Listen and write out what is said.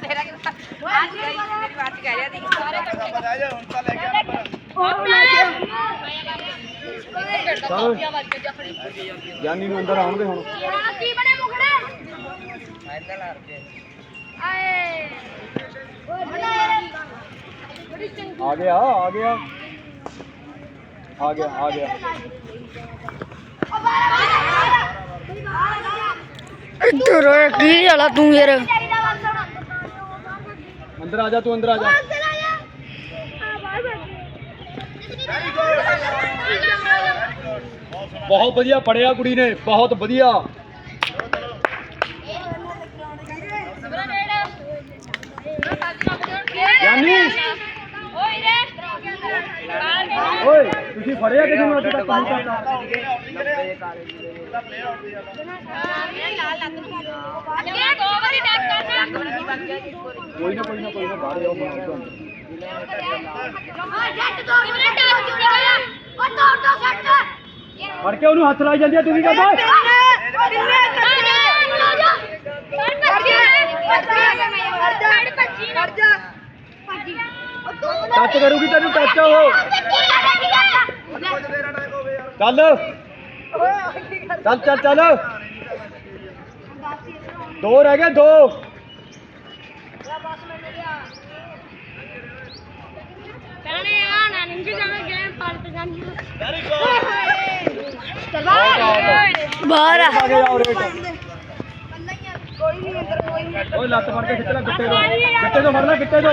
ਤੇਰਾ ਗਿਆਨੀ ਨੂੰ ਅੰਦਰ ਆਉਣ ਦੇ ਹੁਣ। ਕੀ ਬਣੇ ਮੁਖੜੇ ਆਏ ਬੜੀ ਚੰਗੀ ਆ ਗਿਆ ਆ ਗਿਆ। ਆ ਗਿਆ ਆ ਗਿਆ ਇੱਧਰ ਕੀ ਵਾਲਾ ਤੂੰ ਯਾਰ? ਅੰਦਰ ਆ ਜਾ ਤੂੰ ਅੰਦਰ ਆ ਜਾ। ਬਹੁਤ ਵਧੀਆ ਪੜਿਆ ਕੁੜੀ ਨੇ ਬਹੁਤ ਵਧੀਆ। ਗਿਆਨੀ ਓਏ। ਤੁਸੀਂ ਫੜਿਆ ਕਿਸੇ ਨੂੰ ਅੱਜ ਤੱਕ ਕੰਮ ਕਰਦਾ ਕੋਈ ਨਾ ਕੋਈ ਨਾ ਕੋਈ ਨਾ ਬਾਹਰ ਜਾਓ ਬਣਾਓ ਤੁਹਾਨੂੰ ਫੜ ਕੇ ਉਹਨੂੰ ਹੱਥ ਲਾਈ ਜਾਂਦੀ ਆ ਤੁਸੀਂ ਕਹਿੰਦਾ ਟੱਚ ਕਰੂਗੀ ਤੈਨੂੰ ਟੱਚ ਉਹ। ਚੱਲ। ਚੱਲ ਚੱਲ ਚੱਲ। ਦੋ ਰਹਿ ਗਏ ਦੋ। ਬਾਹਰ ਆ। ਆ ਗਏ ਜਾਓ ਰੇਟ ਓਏ ਲੱਤ ਫੜ ਕੇ ਖਿੱਚ ਲੈ ਗਿੱਟੇ ਤੋਂ। ਗਿੱਟੇ ਤੋਂ ਫੜ ਲੈ ਗਿੱਟੇ ਤੋਂ।